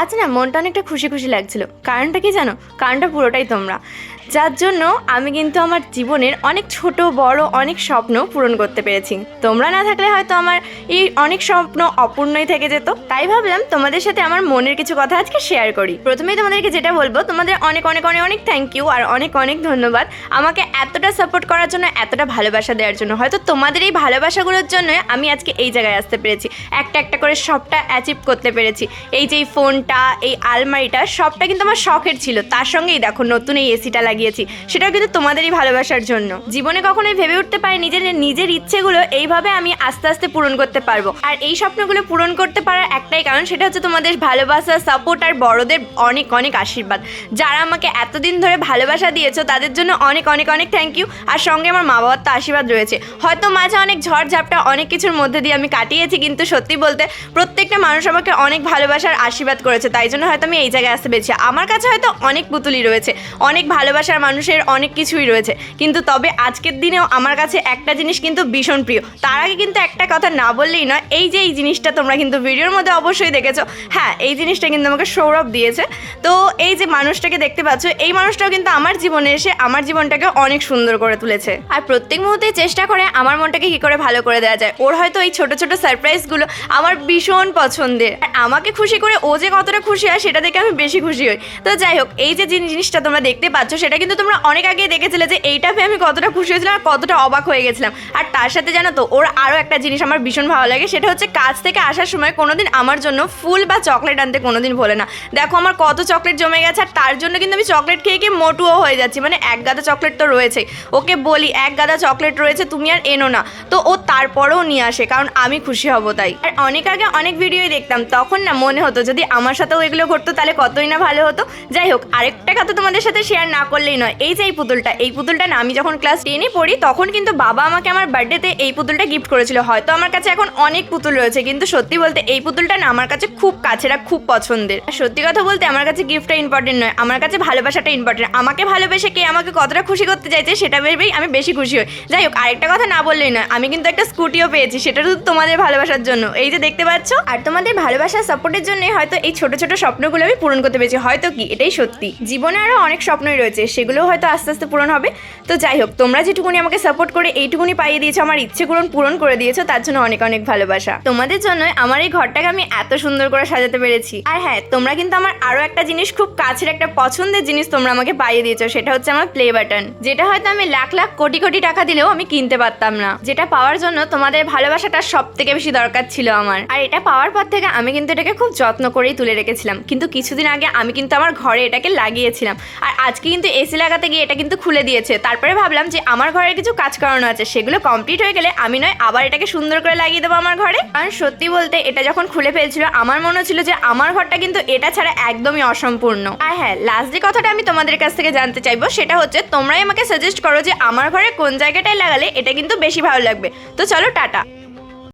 আজ না মনটা অনেকটা খুশি খুশি লাগছিল। কারণটা কি জানো? কারণটা পুরোটাই তোমরা। যার জন্য আমি কিন্তু আমার জীবনের অনেক ছোট, বড়, অনেক স্বপ্ন পূরণ করতে পেরেছি। তোমরা না থাকলে হয়তো আমার এই অনেক স্বপ্ন অপূর্ণই থেকে যেত। তাই ভাবলাম তোমাদের সাথে আমার মনের কিছু কথা আজকে শেয়ার করি। প্রথমেই তোমাদেরকে যেটা বলব, তোমাদের অনেক অনেক অনেক অনেক থ্যাংক ইউ আর অনেক অনেক ধন্যবাদ। আমাকে এতটা সাপোর্ট করার জন্য, এতটা ভালোবাসা দেওয়ার জন্য। হয়তো তোমাদের এই ভালোবাসাগুলোর জন্য আমি আজকে এই জায়গায় আসতে পেরেছি। একটা একটা করে সবটা অ্যাচিভ করতে পেরেছি। এই যে এই ফোনটা এই আলমারিটা, সবটা কিন্তু আমার শখের ছিল। তার সঙ্গেই দেখো, নতুন এই এসিটা লাগিয়েছি। সেটাও কিন্তু তোমাদেরই ভালোবাসার জন্য। জীবনে কখনোই ভেবে উঠতে পারি নিজের নিজের ইচ্ছেগুলো এইভাবে আমি আস্তে আস্তে পূরণ করতে পারব। আর এই স্বপ্নগুলো পূরণ করতে পারার একটাই কারণ সেটা হচ্ছে তোমাদের ভালোবাসা সাপোর্ট আর বড়দের অনেক অনেক আশীর্বাদ। যারা আমাকে এতদিন ধরে ভালোবাসা দিয়েছ, তাদের জন্য অনেক অনেক অনেক থ্যাংক ইউ আর সঙ্গে আমার মা বাবার তো আশীর্বাদ রয়েছে। হয়তো মাঝে অনেক ঝড় ঝাপটা অনেক কিছুর মধ্যে দিয়ে আমি কাটিয়েছি, কিন্তু সত্যি বলতে প্রত্যেকটা মানুষ আমাকে অনেক ভালোবাসার আশীর্বাদ করেছে। তাই জন্য হয়তো আমি এই জায়গায় আসতে পেরেছি। আমার কাছে হয়তো অনেক পুতুলি রয়েছে। অনেক ভালোবাসার মানুষের অনেক কিছুই রয়েছে। কিন্তু তবে আজকের দিনেও আমার কাছে একটা জিনিস কিন্তু ভীষণ প্রিয়। তার আগে কিন্তু একটা কথা না বললেই নয়, এই যে এই জিনিসটা তোমরা কিন্তু ভিডিওর মধ্যে অবশ্যই দেখেছ। হ্যাঁ এই জিনিসটা কিন্তু আমাকে সৌরভ দিয়েছে। তো এই যে মানুষটাকে দেখতে পাচ্ছ, এই মানুষটাও কিন্তু আমার জীবনে এসে আমার জীবনটাকে অনেক সুন্দর করে তুলেছে। আর প্রত্যেক মুহূর্তে চেষ্টা করে আমার মনটাকে কী করে ভালো করে দেওয়া যায়। ওর হয়তো এই ছোট ছোট সারপ্রাইজগুলো আমার ভীষণ পছন্দের। আর আমাকে খুশি করে ও যে কতটা খুশি হয়, সেটা দেখে আমি বেশি খুশি হই। তো যাই হোক, এই যে জিনিসটা তোমরা দেখতে পাচ্ছ, সেটা কিন্তু তোমরা অনেক আগে দেখেছিলে যে এইটা পেয়ে আমি কতটা খুশি হয়েছিলাম আর কতটা অবাক হয়ে গেছিলাম। আর তার সাথে জানো তো, ওর আরও একটা জিনিস আমার ভীষণ ভালো লাগে, সেটা হচ্ছে কাজ থেকে আসার সময় কোনোদিন আমার জন্য ফুল বা চকলেট আনতে কোনোদিন ভোলে না। দেখো আমার কত চকলেট জমে গেছে আর তার জন্য কিন্তু আমি চকলেট খেয়ে খেয়ে মোটুও হয়ে যাচ্ছি মানে এক গাদা চকলেট তো রয়েছে ওকে বলি, এক গাদা চকলেট রয়েছে, তুমি আর এনো না। তো ও তারপরেও নিয়ে আসে, কারণ আমি খুশি হব তাই। আর অনেক আগে অনেক ভিডিওই দেখতাম, তখন না মনে হতো যদি আমার সাথেও এগুলো ঘটতো তাহলে কতই না ভালো হতো। যাই হোক, আরেকটা কথা তোমাদের সাথে শেয়ার না করলেই নয়, এই যে এই পুতুলটা এই পুতুলটা না, আমি যখন ক্লাস টেনে পড়ি, তখন কিন্তু বাবা আমাকে আমার বার্থডেতে এই পুতুলটা গিফট করেছিল। হয়তো আমার কাছে এখন অনেক পুতুল রয়েছে, কিন্তু সত্যি বলতে এই পুতুলটা না, আমার কাছে খুব কাছের আর খুব পছন্দের। আর সত্যি কথা বলতে আমার কাছে গিফটটা ইম্পর্টেন্ট নয়, আমার কাছে ভালোবাসাটা ইম্পর্টেন্ট আমাকে ভালোবেসে কে আমাকে কতটা খুশি করতে চাইছে, সেটা ভেবেই আমি বেশি খুশি হই। যাই হোক, আরেকটা কথা না বললেই নয়, আমি কিন্তু একটা স্কুটিও পেয়েছি, সেটা শুধু তোমাদের ভালোবাসার জন্য। এই যে দেখতে পাচ্ছ? আর তোমাদের ভালোবাসার সাপোর্টের জন্য হয়তো এই ছোট ছোট স্বপ্নগুলো আমি পূরণ করতে পেরেছি, হয়তো কি? এটাই সত্যি। জীবনে আরও অনেক স্বপ্নই রয়েছে সেগুলোও হয়তো আস্তে আস্তে পূরণ হবে। তো যাই হোক, তোমরা যেটুকুনি আমাকে সাপোর্ট করে এইটুকুনি পাইয়ে দিয়েছ, আমার ইচ্ছেগুলো পূরণ করে দিয়েছ, তার জন্য অনেক অনেক ভালোবাসা। তোমাদের জন্য আমার এই ঘরটাকে আমি এত সুন্দর করে সাজাতে পেরেছি। আর হ্যাঁ তোমরা কিন্তু আমার আরও একটা জিনিস, খুব কাছের একটা পছন্দের জিনিস তোমরা আমাকে পাইয়ে দিয়েছ, সেটা হচ্ছে আমার প্লে বাটন যেটা হয়তো আমি লাখ লাখ কোটি কোটি টাকা দিলেও আমি কিনতে পারতাম না। যেটা পাওয়ার জন্য তোমাদের ভালোবাসাটা সব থেকে বেশি দরকার ছিল আমার। আর এটা পাওয়ার পর থেকে আমি কিন্তু এটাকে খুব যত্ন করেই তুলে রেখেছিলাম। কিন্তু কিছুদিন আগে আমি কিন্তু আমার ঘরে এটাকে লাগিয়েছিলাম। আর আজকে কিন্তু এসি লাগাতে গিয়ে এটা কিন্তু খুলে দিয়েছে। তারপরে ভাবলাম যে আমার ঘরের কিছু কাজ করানো আছে, সেগুলো কমপ্লিট হয়ে গেলে আমি নয়, আবার এটাকে সুন্দর করে লাগিয়ে দেবো আমার ঘরে। কারণ সত্যি বলতে এটা যখন খুলে ফেলছিল, আমার মনে হচ্ছিল যে আমার ঘরটা কিন্তু এটা ছাড়া একদমই অসম্পূর্ণ। আর হ্যাঁ লাস্ট যে কথাটা আমি তোমাদের কাছ থেকে জানতে চাইব, সেটা হচ্ছে তোমরাই আমাকে সাজেস্ট করো যে আমার ঘরে কোন জায়গাটায় লাগালে এটা কিন্তু বেশি ভালো লাগবে। তো চলো, টাটা।